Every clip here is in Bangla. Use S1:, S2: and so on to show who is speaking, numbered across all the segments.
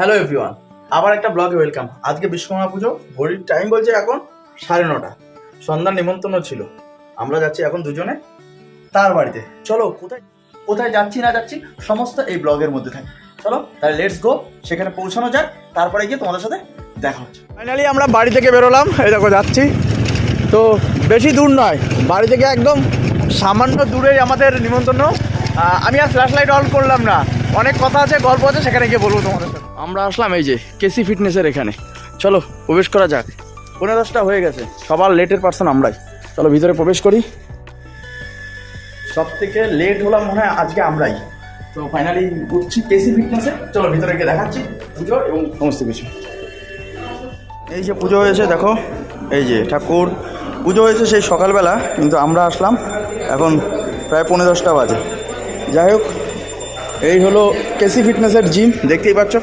S1: হ্যালো এভরিওয়ান আবার একটা ব্লগে ওয়েলকাম আজকে বিশ্বকর্মা পুজো ঘড়ির টাইম বলছে এখন সাড়ে নটা। সন্ধ্যার নিমন্ত্রণ ছিল। আমরা যাচ্ছি এখন দুজনে তার বাড়িতে। চলো, কোথায় কোথায় যাচ্ছি, না যাচ্ছি, সমস্ত এই ব্লগের মধ্যে থাকে। চলো, তাহলে লেটস গো সেখানে পৌঁছানো যাক, তারপরে গিয়ে তোমাদের সাথে দেখা হচ্ছে। ফাইনালি আমরা বাড়ি থেকে বেরোলাম। এই দেখো, যাচ্ছি। তো বেশি দূর নয়। বাড়ি থেকে একদম সামান্য দূরেই আমাদের নিমন্ত্রণ। আমি আর ফ্ল্যাশ লাইট অন করলাম না। অনেক কথা আছে, গল্প আছে, সেখানে গিয়ে বলব তোমাদের সাথে। আমরা আসলাম এই যে কেসি ফিটনেসের এখানে। চলো, প্রবেশ করা যাক। পনেরো দশটা হয়ে গেছে। সবার লেটের পার্সন আমরাই। চলো, ভিতরে প্রবেশ করি। সব থেকে লেট হলাম মনে হয় আজকে আমরাই। তো ফাইনালি উঠছি কেসি ফিটনেসে চলো, ভিতরে গিয়ে দেখাচ্ছি পুজো এবং সমস্ত কিছু। এই যে পুজো হয়েছে, দেখো। এই যে ঠাকুর। পুজো হয়েছে সেই সকালবেলা, কিন্তু আমরা আসলাম এখন প্রায় পনেরো দশটা বাজে। যাই হোক, এই হলো কেসি ফিটনেসের জিম দেখতেই পাচ্ছ।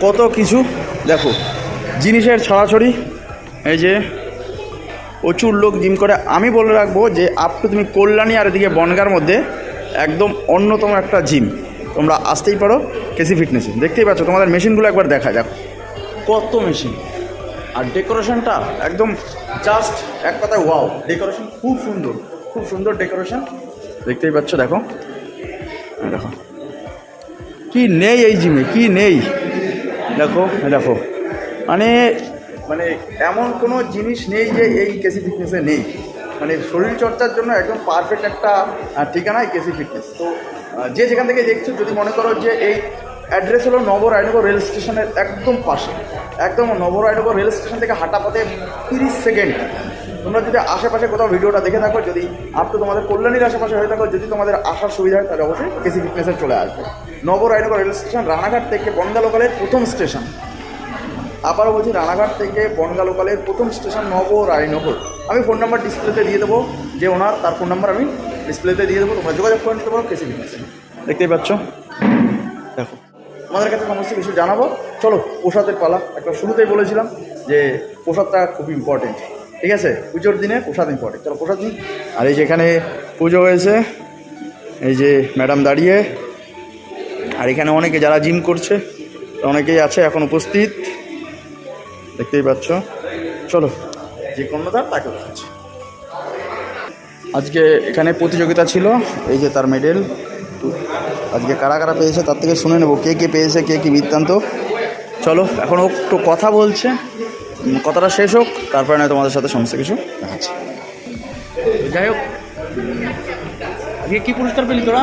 S1: কত কিছু? দেখো, জিনিসের ছড়াছড়ি এই যে, প্রচুর লোক জিম করে। আমি বলে রাখব যে আপ টু তুমি কল্যাণী আর এদিকে বনগার মধ্যে একদম অন্যতম একটা জিম তোমরা আসতেই পারো কেসি ফিটনেসে দেখতেই পাচ্ছ, তোমাদের মেশিনগুলো একবার দেখা। যাক কত মেশিন। আর ডেকোরেশনটা একদম জাস্ট এক কথায় ওয়াও ডেকোরেশন খুব সুন্দর খুব সুন্দর ডেকোরেশন। দেখতেই পাচ্ছ, দেখো। দেখো। কি নেই এই জিমে কি নেই? দেখো দেখো। মানে মানে এমন কোনো জিনিস নেই যে এই কেসি ফিটনেসে নেই। মানে শরীর চর্চার জন্য একদম পারফেক্ট একটা ঠিকানা ঠিকানাই কেসি ফিটনেস। তো যে যেখান থেকে দেখছ, যদি মনে করো যে এই অ্যাড্রেস হলো নবরায়নগর রেল স্টেশনের একদম পাশে, একদম নবরায়নগর রেল স্টেশন থেকে হাঁটা পথে তিরিশ সেকেন্ড। তোমরা যদি আশেপাশে কোথাও ভিডিওটা দেখে থাকো, যদি আপ তো তোমাদের কল্যাণীর আশেপাশে হয়ে থাকো, যদি তোমাদের আসার সুবিধা হয়, তাহলে অবশ্যই কেসি ফিটনেসে চলে আসবে। নবরায়নগর রেল স্টেশন, রানাঘাট থেকে বনগা লোকালের প্রথম স্টেশন। আবারও বলছি, রানাঘাট থেকে বনগা লোকালের প্রথম স্টেশন নব রায়নগর। আমি ফোন নাম্বার ডিসপ্লেতে দিয়ে দেবো, যে ওনার, তার ফোন নাম্বার আমি ডিসপ্লেতে দিয়ে দেবো, তোমরা যোগাযোগ করে নিতে পারো কেসি ফিটনেসে দেখতেই পাচ্ছ? দেখো, তোমাদের কাছে সমস্ত কিছু জানাব। চলো, প্রসাদের পালা। একটা শুরুতেই বলেছিলাম যে প্রসাদটা খুব ইম্পর্টেন্ট ঠিক আছে? পুজোর দিনে প্রসাদ ইম্পর্টেন্ট চলো প্রসাদ নিই। আর এই যে এখানে পুজো হয়েছে, এই যে ম্যাডাম দাঁড়িয়ে। আর এখানে অনেকে যারা জিম করছে, অনেকেই আছে এখন উপস্থিত। দেখতেই পাচ্ছ? চলো, যে কর্ণধার তাকে দেখাচ্ছি। আজকে এখানে প্রতিযোগিতা ছিল, এই যে তার মেডেল আজকে কারা কারা পেয়েছে তার থেকে শুনে নেব। কে কে পেয়েছে, কে কী বৃত্তান্ত। চলো, এখন ও একটু কথা বলছে। কথাটা শেষ হোক, তারপরে নয় তোমাদের সাথে সমস্ত কিছু দেখাচ্ছি। যাই হোক, আজকে কী পুরস্কার পেলি তোরা?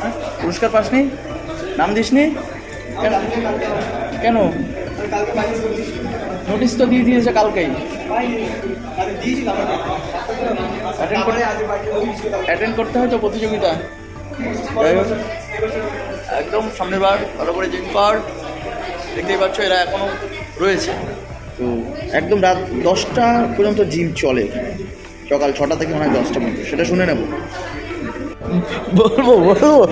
S1: হ্যাঁ? পুরস্কার পাসনি? নাম দিসনি? কেন? কেন? নোটিশ তো দিয়ে দিয়েছে কালকেই। অ্যাটেন্ড করে অ্যাটেন্ড করতে হয় তো প্রতিযোগিতা। যাই হোক, একদম সামনের বার, ভালো করে জিম কর। দেখতেই পাচ্ছ এরা এখনও রয়েছে। একদম রাত দশটা পর্যন্ত জিম চলে। সকাল ছটা থেকে মনে হয় দশটা পর্যন্ত। সেটা শুনে নেব। বলব বলব।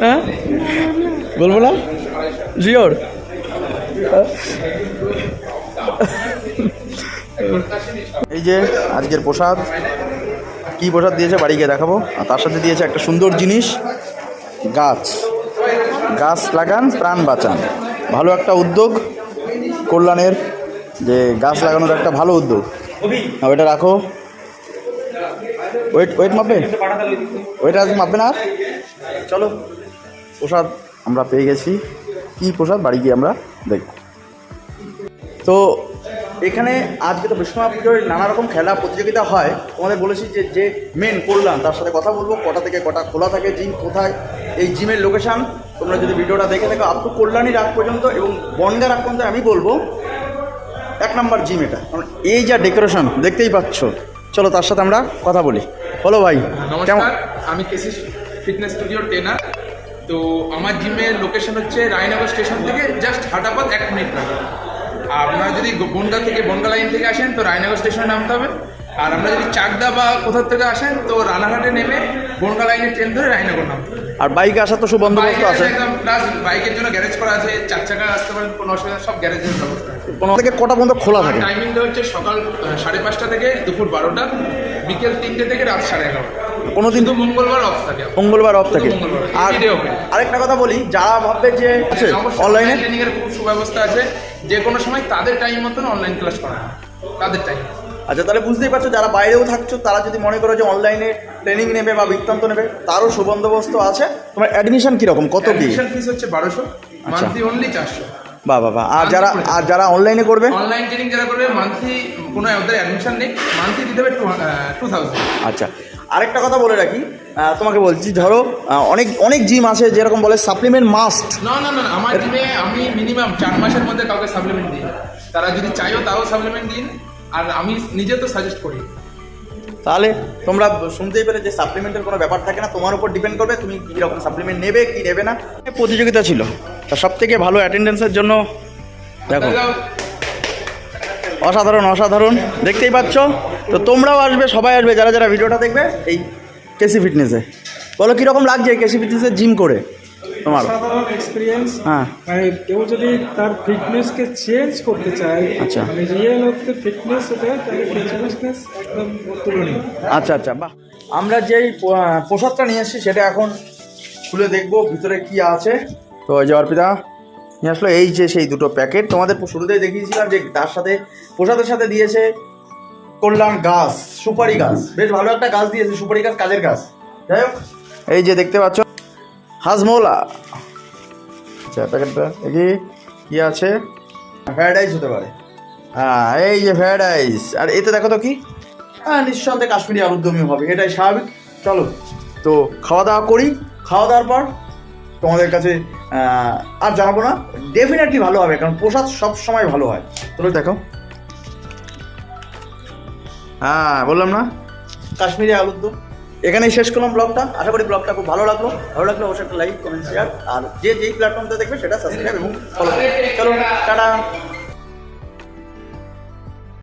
S1: হ্যাঁ? বলব না? জিওর? এই যে আজকের প্রসাদ কি প্রসাদ দিয়েছে বাড়ি গিয়ে দেখাবো। আর তার সাথে দিয়েছে একটা সুন্দর জিনিস গাছ। গাছ লাগান প্রাণ বাঁচান। ভালো একটা উদ্যোগ কল্যাণের যে গাছ লাগানোর একটা ভালো উদ্যোগ। ওইটা রাখো। ওয়েট ওয়েট মাপবে? ওইটা আজ মাপবে না? চলো, প্রসাদ আমরা পেয়ে গেছি। কি প্রসাদ? বাড়ি গিয়ে আমরা দেখব। তো এখানে আজকে তো বিশ্বকর্মা পুজোর নানা রকম খেলা প্রতিযোগিতা হয়। তোমাদের বলেছি যে যে মেন করলাম, তার সাথে কথা বলব। কটা থেকে কটা খোলা থাকে জিম কোথায়, এই জিমের লোকেশান তোমরা যদি ভিডিওটা দেখে থাকো আপ টু কল্যাণীর আগ পর্যন্ত এবং বনগার আগ পর্যন্ত আমি বলব। এক নম্বর জিম এটা। এই যা ডেকোরেশন দেখতেই পাচ্ছ। চলো তার সাথে আমরা কথা বলি। বলো ভাই, কেমন?
S2: আমি কেসি ফিটনেস স্টুডিও ট্রেনার তো আমার জিমের লোকেশন হচ্ছে রায়নগর স্টেশন থেকে জাস্ট হাঁটাপথ এক মিনিট লাগে। আপনারা যদি বনগা থেকে, বনগা লাইন থেকে আসেন, তো রায়নগর স্টেশনে নামতে হবে। আর আমরা যদি চাকদা বা কোথাও থেকে আসেন তো রানাঘাটে নেমে বনগা লাইনের ট্রেন ধরে রায়নগর হবে
S1: আর বাইকে আসার তো সুবন্দোবস্ত আছে।
S2: একদম প্লাস বাইকের জন্য গ্যারেজ করা আছে চার চাকা আসতে পারেন কোনো অসুবিধা সব গ্যারেজের ব্যবস্থা আছে।
S1: পনেরো থেকে কটা পর্যন্ত খোলা থাকে?
S2: টাইমিংটা হচ্ছে সকাল সাড়ে পাঁচটা থেকে দুপুর বারোটা বিকেল তিনটে থেকে রাত সাড়ে এগারোটা।
S1: কোনোদিন
S2: কিন্তু মঙ্গলবার অফ থাকে।
S1: মঙ্গলবার অফ থাকে। আর আরেকটা কথা বলি যারা ভাববে যে আছে অনলাইনে
S2: ট্রেনিং এর খুব সুব্যবস্থা আছে। যে কোনো সময় তাদের টাইম মতন অনলাইন ক্লাস করা হয়। তাদের টাইম
S1: আচ্ছা তাহলে বুঝতেই পারছ যারা বাইরেও থাকছো তারা যদি মনে করো যে অনলাইনে ট্রেনিং নেবে বা বৃত্তান্ত নেবে তারও সুবন্দোবস্ত আছে। তোমার অ্যাডমিশন কীরকম? কত কি
S2: অ্যাডমিশন ফিস হচ্ছে বারোশো মান্থলি অনলি চারশো।
S1: বা বাবা আর যারা আর যারা অনলাইনে করবে?
S2: অনলাইন ট্রেনিং যারা করবে মান্থলি কোনো ওদের অ্যাডমিশন নেই মান্থলি দিতে হবে টু থাউজেন্ড
S1: আচ্ছা আরেকটা কথা বলে রাখি। তোমাকে বলছি ধরো অনেক অনেক জিম আছে যেরকম বলে সাপ্লিমেন্ট মাস্ট
S2: না না না না, আমার জিমে আমি মিনিমাম চার মাসের মধ্যে কাউকে সাপ্লিমেন্ট দিই তারা যদি চাইও তাও সাপ্লিমেন্ট দিন আর আমি নিজে তো সাজেস্ট করি।
S1: তাহলে তোমরা শুনতেই পেলে যে সাপ্লিমেন্টের কোনো ব্যাপার থাকে না তোমার উপর ডিপেন্ড করবে তুমি কী রকম সাপ্লিমেন্ট নেবে কি নেবে না। প্রতিযোগিতা ছিল। তা সব থেকে ভালো অ্যাটেন্ডেন্সের জন্য দেখো। অসাধারণ অসাধারণ। দেখতেই পাচ্ছ? তো তোমরাও আসবে সবাই আসবে যারা যারা ভিডিওটা দেখবে এই কেসি ফিটনেসে বলো কীরকম লাগছে কেসি ফিটনেসে জিম করে? তোমার?
S3: সাধারণ এক্সপিরিয়েন্স
S1: হ্যাঁ।
S3: মানে কেউ যদি তার ফিটনেসকে চেঞ্জ করতে চায়
S1: আচ্ছা।
S3: মানে রিয়েল অর্থে ফিটনেস হতে তাহলে ফিটনেস একদম তুলনীয়।
S1: আচ্ছা আচ্ছা বাহ। আমরা যেই পো- পোশাকটা নিয়ে এসেছি সেটা এখন খুলে দেখব ভিতরে কি আছে। তো ওই যে অর্পিতা নিয়ে আসলো এই যে সেই দুটো প্যাকেট। তোমাদের শুরুতেই দেখিয়েছিলাম যে তার সাথে প্রসাদের সাথে দিয়েছে কল্যাণ গাছ সুপারি গাছ। বেশ ভালো একটা গাছ দিয়েছে সুপারি গাছ কাজের গাছ। যাই হোক এই যে দেখতে পাচ্ছ হাজমোলা। আচ্ছা প্যাকেটটা দেখি কি আছে? ফ্রায়েড রাইস হতে পারে। হ্যাঁ এই যে ফ্রায়েড রাইস আর এতে দেখো তো কি? হ্যাঁ নিঃসন্দেহে কাশ্মীরি আলুর দমই হবে এটাই স্বাভাবিক। চলো। তো খাওয়া দাওয়া করি। খাওয়া দাওয়ার পর তোমাদের কাছে আর জানাব না ডেফিনেটলি ভালো হবে কারণ প্রসাদ সব সময় ভালো হয়। চলো দেখো। হ্যাঁ বললাম না। কাশ্মীরি আলুর দম। এখানেই শেষ করলাম ব্লগটা। আশা করি ব্লগটা খুব ভালো লাগল। ভালো লাগল অবশ্যই একটা লাইক কমেন্ট শেয়ার আর যে যেই প্ল্যাটফর্মটা দেখবে সেটা সাবস্ক্রাইব এবং ফলো চলো, টাটা।